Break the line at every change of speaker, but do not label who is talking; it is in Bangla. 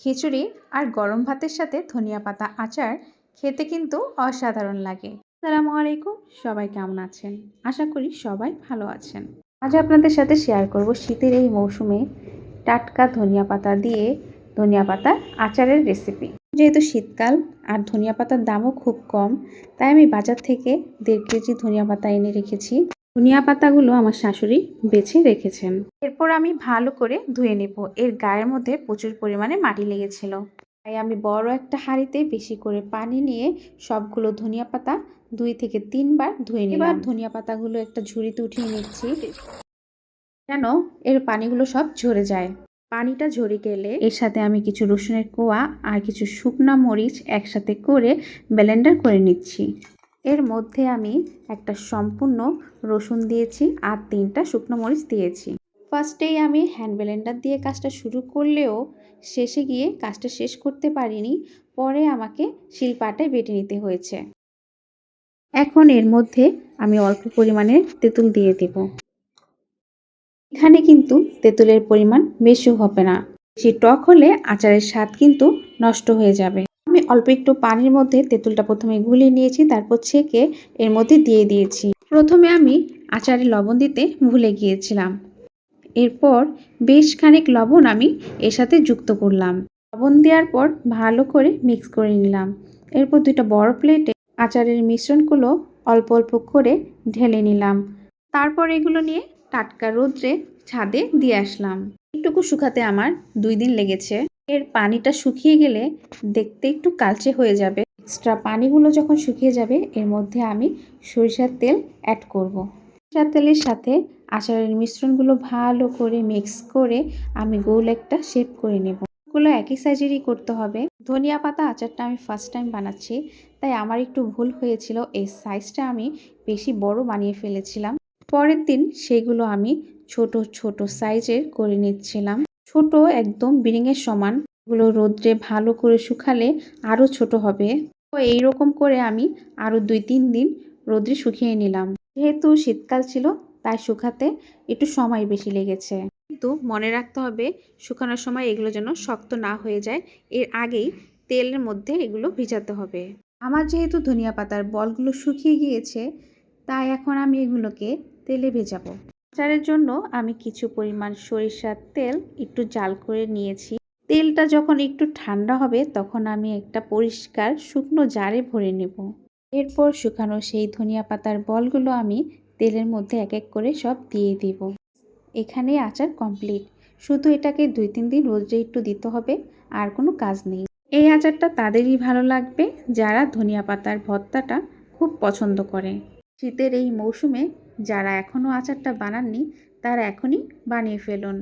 খিচুড়ি আর গরম ভাতের সাথে ধনিয়া পাতা আচার খেতে কিন্তু অসাধারণ লাগে। আসসালামু আলাইকুম, সবাই কেমন আছেন? আশা করি সবাই ভালো আছেন। আজ আপনাদের সাথে শেয়ার করব শীতের এই মৌসুমে টাটকা ধনিয়া পাতা দিয়ে ধনিয়া পাতার আচারের রেসিপি যেহেতু শীতকাল আর ধনিয়া পাতার দামও খুব কম, তাই আমি বাজার থেকে দেড় কেজি ধনিয়া পাতা এনে রেখেছি। ধনিয়া পাতাগুলো আমার শাশুড়ি বেছে রেখেছেন। এরপর আমি ভালো করে ধুয়ে নেব। এর গায়ের মধ্যে প্রচুর পরিমাণে মাটি লেগেছিল। তাই আমি বড় একটা হাঁড়িতে বেশি করে পানি নিয়ে সবগুলো ধনিয়া পাতা দুই থেকে তিনবার ধুয়ে নিলাম। এবার ধনিয়া পাতাগুলো একটা ঝুড়িতে উঠিয়ে নিচ্ছি যেন এর পানিগুলো সব ঝরে যায়। পানিটা ঝরে গেলে এর সাথে আমি কিছু রসুনের কোয়া আর কিছু শুকনা মরিচ একসাথে করে ব্লেন্ডার করে নিচ্ছি। এর মধ্যে আমি একটা সম্পূর্ণ রসুন দিয়েছি আর তিনটা শুকনো মরিচ দিয়েছি। ফার্স্টেই আমি হ্যান্ড ব্লেন্ডার দিয়ে কাজটা শুরু করলেও শেষে গিয়ে কাজটা শেষ করতে পারিনি, পরে আমাকে শিলপাটায় বেটে নিতে হয়েছে। এখন এর মধ্যে আমি অল্প পরিমাণে তেঁতুল দিয়ে দেব। এখানে কিন্তু তেঁতুলের পরিমাণ বেশি হবে না। বেশি টক হলে আচারের স্বাদ কিন্তু নষ্ট হয়ে যাবে। আমি অল্প একটু পানির মধ্যে তেঁতুলটা প্রথমে গুলিয়ে নিয়েছি, তারপর ছেঁকে এর মধ্যে দিয়ে দিয়েছি। প্রথমে আমি আচারে লবণ দিতে ভুলে গিয়েছিলাম। এরপর বেশ খানিক লবণ আমি এর সাথে যুক্ত করলাম। লবণ দেওয়ার পর ভালো করে মিক্স করে নিলাম। এরপর দুইটা বড় প্লেটে আচারের মিশ্রণগুলো অল্প অল্প করে ঢেলে নিলাম। তারপর এগুলো নিয়ে টাটকা রোদ্রে ছাদে দিয়ে আসলাম। একটুকু শুকাতে আমার দুই দিন লেগেছে। এর পানিটা শুকিয়ে গেলে দেখতে একটু কালচে হয়ে যাবে। এক্সট্রা পানিগুলো যখন শুকিয়ে যাবে, এর মধ্যে আমি সরিষার তেল অ্যাড করব। সরিষার তেলের সাথে আচারের মিশ্রণগুলো ভালো করে মিক্স করে আমি গোল একটা শেপ করে নেব। গুলো একই সাইজেরই করতে হবে। ধনিয়া পাতা আচারটা আমি ফার্স্ট টাইম বানাচ্ছি, তাই আমার একটু ভুল হয়েছিল, এই সাইজটা আমি বেশি বড় বানিয়ে ফেলেছিলাম। পরের দিন সেগুলো আমি ছোট ছোট সাইজের করে নিচ্ছিলাম। ছোট একদম বিরিংয়ের সমান, এগুলো রোদ্রে ভালো করে শুকালে আরও ছোট হবে। তো এইরকম করে আমি আরও দুই তিন দিন রোদ্রে শুকিয়ে নিলাম। যেহেতু শীতকাল ছিল, তাই শুকাতে একটু সময় বেশি লেগেছে। কিন্তু মনে রাখতে হবে, শুকানোর সময় এগুলো যেন শক্ত না হয়ে যায়, এর আগেই তেলের মধ্যে এগুলো ভিজাতে হবে। আমার যেহেতু ধনিয়া পাতার বলগুলো শুকিয়ে গিয়েছে, তাই এখন আমি এগুলোকে তেলে ভেজাবো। আচারের জন্য আমি কিছু পরিমাণ সরিষার তেল একটু জাল করে নিয়েছি। তেলটা যখন একটু ঠান্ডা হবে, তখন আমি একটা পরিষ্কার শুকনো জারে ভরে নেব। এরপর শুকানো সেই ধনিয়া পাতার বলগুলো আমি তেলের মধ্যে এক এক করে সব দিয়ে দিব। এখানে আচার কমপ্লিট। শুধু এটাকে দুই তিন দিন রোদ্রে একটু দিতে হবে, আর কোনো কাজ নেই। এই আচারটা তাদেরই ভালো লাগবে, যারা ধনিয়া পাতার ভর্তাটা খুব পছন্দ করে। শীতের এই মৌসুমে যারা এখনও আচারটা বানাননি তারা এখনই বানিয়ে ফেলুন।